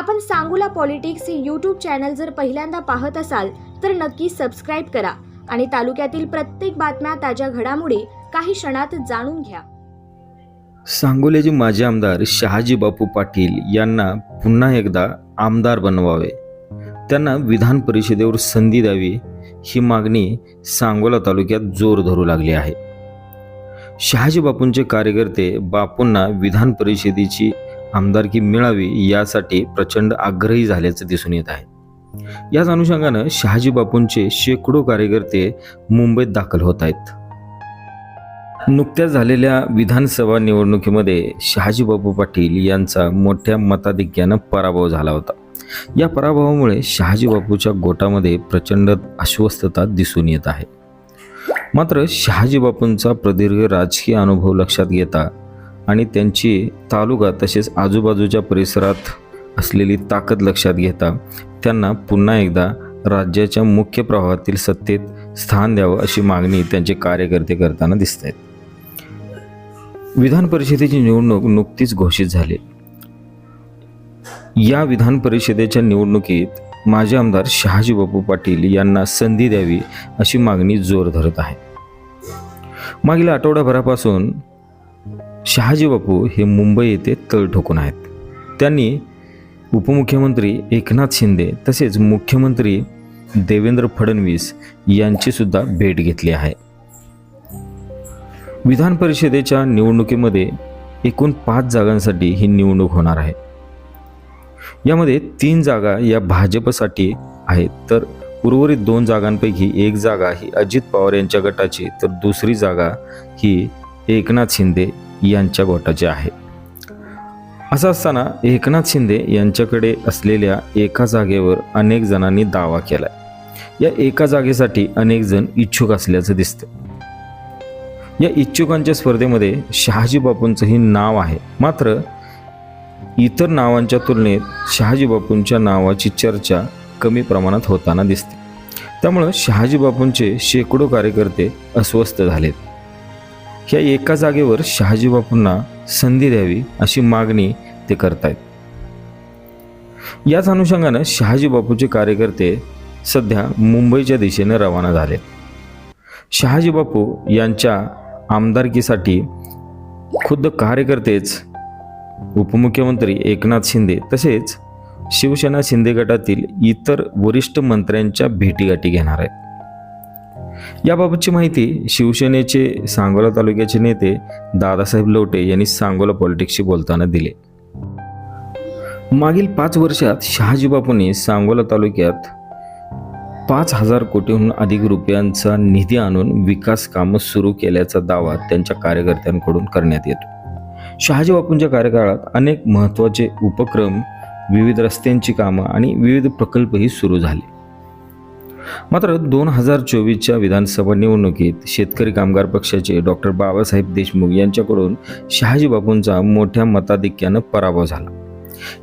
आपण सांगूला पॉलिटिक्स हे YouTube channel जर पहिल्यांदा पाहत असाल तर नक्की सबस्क्राईब करा आणि तालुक्यातील प्रत्येक बातम्या ताज्या घडामोडी काही क्षणात जाणून घ्या. सांगोल्याचे माजी आमदार शहाजी बापू पाटील यांना पुन्हा एकदा आमदार बनवावे. त्यांना विधान परिषदेवर संधी द्यावी ही मागणी सांगोला तालुक्यात जोर धरू लागली आहे. शहाजी बापूंचे कार्यकर्ते बापूंना विधान परिषदेची आमदारकी मिळावी यासाठी प्रचंड आग्रही झाल्याचं दिसून येत आहे. याच अनुषंगानं शहाजी बापूंचे शेकडो कार्यकर्ते मुंबईत दाखल होत आहेत. नुकत्याच झालेल्या विधानसभा निवडणुकीमध्ये शहाजीबापू पाटील यांचा मोठ्या मताधिक्यानं पराभव झाला होता. या पराभवामुळे शहाजीबापूच्या गोटामध्ये प्रचंड अस्वस्थता दिसून येत आहे. मात्र शहाजीबापूंचा प्रदीर्घ राजकीय अनुभव लक्षात घेता आणि त्यांची तालुका तसेच आजूबाजूच्या परिसरात असलेली ताकद लक्षात घेता त्यांना पुन्हा एकदा राज्याच्या मुख्य प्रवाहातील सत्तेत स्थान द्यावं अशी मागणी त्यांचे कार्यकर्ते करताना दिसत आहेत विधान परिषदेची निवडणूक नुकतीच घोषित झाली. या विधान परिषदेच्या निवडणुकीत माजी आमदार शहाजी बापू पाटील यांना संधी द्यावी अशी मागणी जोर धरत आहे. मागील आठवड्याभरापासून शहाजी बापू हे मुंबई येथे तळ ठोकून आहेत. त्यांनी उपमुख्यमंत्री एकनाथ शिंदे तसेच मुख्यमंत्री देवेंद्र फडणवीस यांचीसुद्धा भेट घेतली आहे. विधान परिषदेच्या निवडणुकीमध्ये एकूण पाच जागांसाठी ही निवडणूक होणार आहे. यामध्ये तीन जागा या भाजपसाठी आहेत तर उर्वरित दोन जागांपैकी एक जागा ही अजित पवार यांच्या गटाची तर दुसरी जागा ही एकनाथ शिंदे यांच्या गोटाचे आहे. असं असताना एकनाथ शिंदे यांच्याकडे असलेल्या एका जागेवर अनेक जणांनी दावा केलाय. या एका जागेसाठी अनेक जण इच्छुक असल्याचं दिसतं या इच्छुकांच्या स्पर्धेमध्ये शहाजी बापूंचंही नाव आहे. मात्र इतर नावांच्या तुलनेत शहाजी बापूंच्या नावाची चर्चा कमी प्रमाणात होताना दिसते. त्यामुळं शहाजी बापूंचे शेकडो कार्यकर्ते अस्वस्थ झालेत. ह्या एका जागेवर शहाजी बापूंना संधी द्यावी अशी मागणी ते करतायत. याच अनुषंगानं शहाजी बापूचे कार्यकर्ते सध्या मुंबईच्या दिशेने रवाना झाले शहाजी बापू यांच्या आमदारकीसाठी खुद्द कार्यकर्तेच उपमुख्यमंत्री एकनाथ शिंदे तसेच शिवसेना शिंदे गटातील इतर वरिष्ठ मंत्र्यांच्या भेटीगाठी घेणार आहेत. याबाबतची माहिती शिवसेनेचे सांगोला तालुक्याचे नेते दादासाहेब लोटे यांनी सांगोला पॉलिटिक्सशी बोलताना दिले. मागील पाच वर्षात शहाजी बापूंनी सांगोला तालुक्यात पाच हजार कोटीहून अधिक रुपयांचा निधी आणून विकास कामं सुरू केल्याचा दावा त्यांच्या कार्यकर्त्यांकडून करण्यात येतो. शहाजी बापूंच्या कार्यकाळात अनेक महत्त्वाचे उपक्रम विविध रस्त्यांची कामं आणि विविध प्रकल्पही सुरू झाले. मात्र दोन हजार चोवीसच्या विधानसभा निवडणुकीत शेतकरी कामगार पक्षाचे डॉक्टर बाबासाहेब देशमुख यांच्याकडून शहाजी बापूंचा मोठ्या मताधिक्यानं पराभव झाला.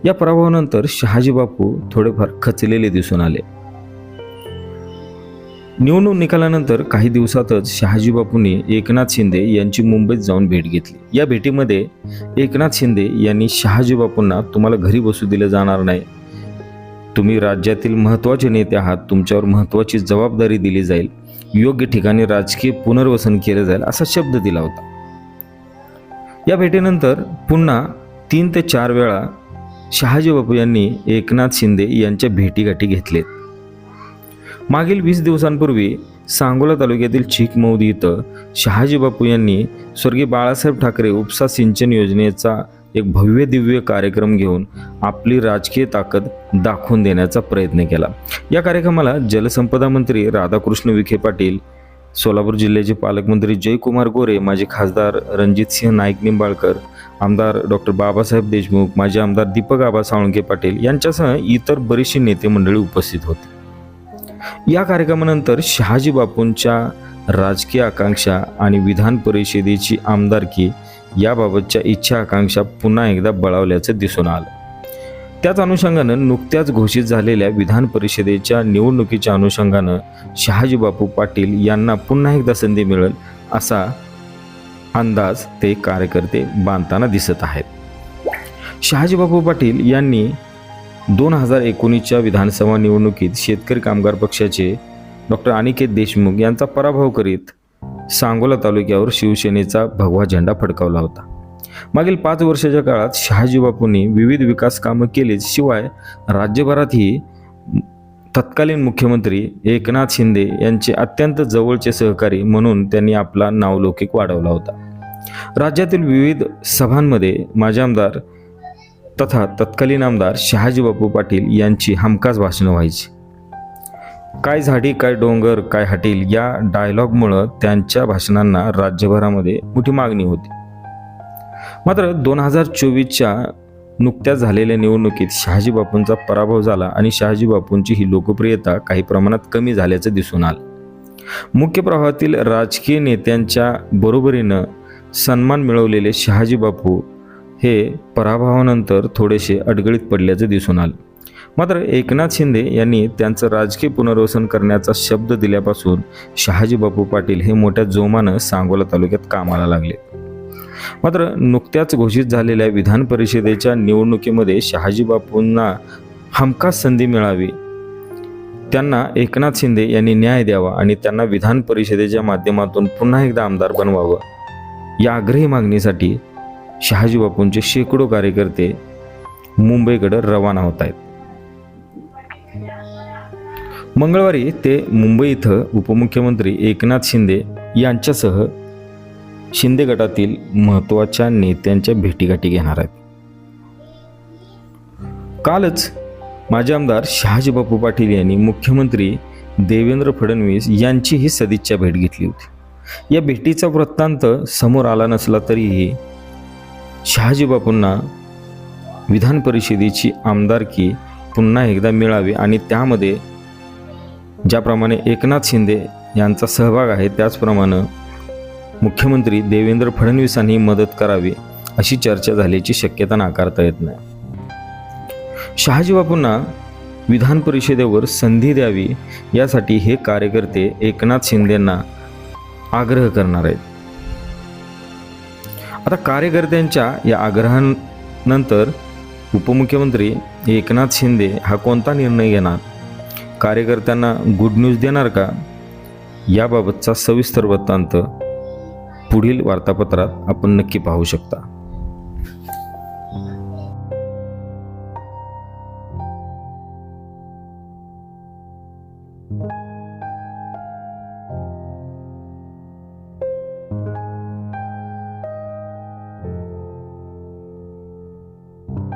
या पराभवानंतर शहाजी बापू थोडेफार खचलेले दिसून आले. निवडणूक निकालानंतर काही दिवसातच शहाजी बापूंनी एकनाथ शिंदे यांची मुंबईत जाऊन भेट घेतली. या भेटीमध्ये एकनाथ शिंदे यांनी शहाजी बापूंना तुम्हाला घरी बसू दिलं जाणार नाही. तुम्ही राज्यातील महत्त्वाचे नेते आहात तुमच्यावर महत्त्वाची जबाबदारी दिली जाईल. योग्य ठिकाणी राजकीय पुनर्वसन केलं जाईल असा शब्द दिला होता. या भेटीनंतर पुन्हा तीन ते चार वेळा शहाजी बापू यांनी एकनाथ शिंदे यांच्या भेटीगाठी घेतलेत. मागील वीस दिवसांपूर्वी सांगोला तालुक्यातील चिकमौदी इथं शहाजी बापू यांनी स्वर्गीय बाळासाहेब ठाकरे उपसा सिंचन योजनेचा एक भव्य दिव्य कार्यक्रम घेऊन आपली राजकीय ताकद दाखवून देण्याचा प्रयत्न केला. या कार्यक्रमाला जलसंपदा मंत्री राधाकृष्ण विखे पाटील सोलापूर जिल्ह्याचे पालकमंत्री जयकुमार गोरे माजी खासदार रणजितसिंह नाईक निंबाळकर आमदार डॉक्टर बाबासाहेब देशमुख माजी आमदार दीपक आबा साळुंके पाटील यांच्यासह इतर बरीचशी नेते मंडळी उपस्थित होती. या कार्यक्रमानंतर शहाजी बापूंच्या राजकीय आकांक्षा आणि विधान परिषदेची आमदारकी याबाबतच्या इच्छा आकांक्षा पुन्हा एकदा बळावल्याचं दिसून आलं. त्याच अनुषंगानं नुकत्याच घोषित झालेल्या विधान परिषदेच्या निवडणुकीच्या अनुषंगानं शहाजी बापू पाटील यांना पुन्हा एकदा संधी मिळेल असा अंदाज ते कार्यकर्ते बांधताना दिसत आहेत. शहाजीबापू पाटील यांनी दोन हजार एकोणीसच्या विधानसभा निवडणुकीत शेतकरी कामगार पक्षाचे डॉक्टर अनिकेत देशमुख यांचा पराभव करीत सांगोला तालुक्यावर शिवसेनेचा भगवा झेंडा फडकावला होता. मागील पाच वर्षाच्या काळात शहाजी बापूंनी विविध विकास कामं केलीच शिवाय राज्यभरातही तत्कालीन मुख्यमंत्री एकनाथ शिंदे यांचे अत्यंत जवळचे सहकारी म्हणून त्यांनी आपला नावलौकिक वाढवला होता. राज्यातील विविध सभांमध्ये माजी आमदार तथा तत्कालीन आमदार शहाजी बापू पाटील यांची हमखास भाषणं व्हायची. काय झाडी काय डोंगर काय हटील या डायलॉगमुळं त्यांच्या भाषणांना राज्यभरामध्ये मोठी मागणी होती. मात्र दोन हजार चोवीसच्या नुकत्याच झालेल्या निवडणुकीत शहाजी बापूंचा पराभव झाला आणि शहाजी बापूंची ही लोकप्रियता काही प्रमाणात कमी झाल्याचं दिसून आलं. मुख्य प्रवाहातील राजकीय नेत्यांच्या बरोबरीनं सन्मान मिळवलेले शहाजी बापू हे पराभवानंतर थोडेसे अडगळीत पडल्याचं दिसून आलं. मात्र एकनाथ शिंदे यांनी त्यांचं राजकीय पुनर्वसन करण्याचा शब्द दिल्यापासून शहाजी बापू पाटील हे मोठ्या जोमानं सांगोला तालुक्यात कामाला लागले. मात्र नुकत्याच घोषित झालेल्या विधान परिषदेच्या निवडणुकीमध्ये शहाजी बापूंना हमखास संधी मिळावी. त्यांना एकनाथ शिंदे यांनी न्याय द्यावा आणि त्यांना विधान परिषदेच्या माध्यमातून पुन्हा एकदा आमदार बनवावं. या आग्रही मागणीसाठी शहाजी बापूंचे शेकडो कार्यकर्ते मुंबईकडे रवाना होत आहेत. मंगळवारी ते मुंबई इथं उपमुख्यमंत्री एकनाथ शिंदे यांच्यासह शिंदे गटातील महत्त्वाच्या नेत्यांच्या भेटीगाठी घेणार आहेत. कालच माजी आमदार शहाजी बापू पाटील यांनी मुख्यमंत्री देवेंद्र फडणवीस यांचीही सदिच्छा भेट घेतली होती. या भेटीचा वृत्तांत समोर आला नसला तरीही शहाजी बापूंना विधान परिषदेची आमदारकी पुन्हा एकदा मिळावी आणि त्यामध्ये ज्याप्रमाणे एकनाथ शिंदे यांचा सहभाग आहे त्याचप्रमाणे मुख्यमंत्री देवेंद्र फडणवीसांनी मदत करावी अशी चर्चा झाल्याची शक्यता नाकारता येत नाही. शहाजी बापूंना विधान परिषदेवर संधी द्यावी यासाठी हे कार्यकर्ते एकनाथ शिंदेंना आग्रह करणार आहेत. आता कार्यकर्त्यांच्या या आग्रहानंतर उपमुख्यमंत्री एकनाथ शिंदे हा कोणता निर्णय घेणार? कार्यकर्त्यांना गुड न्यूज देणार का? याबाबतचा सविस्तर वृत्तांत पुढील वार्तापत्रात आपण नक्की पाहू शकता.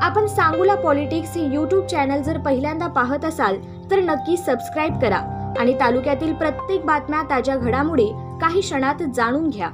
आपण सांगूला पॉलिटिक्स हे यूट्यूब चॅनल जर पहिल्यांदा पाहत असाल तर नक्की सबस्क्राईब करा. आणि तालुक्यातील प्रत्येक बातम्या ताज्या घडामोडी काही क्षणात जाणून घ्या.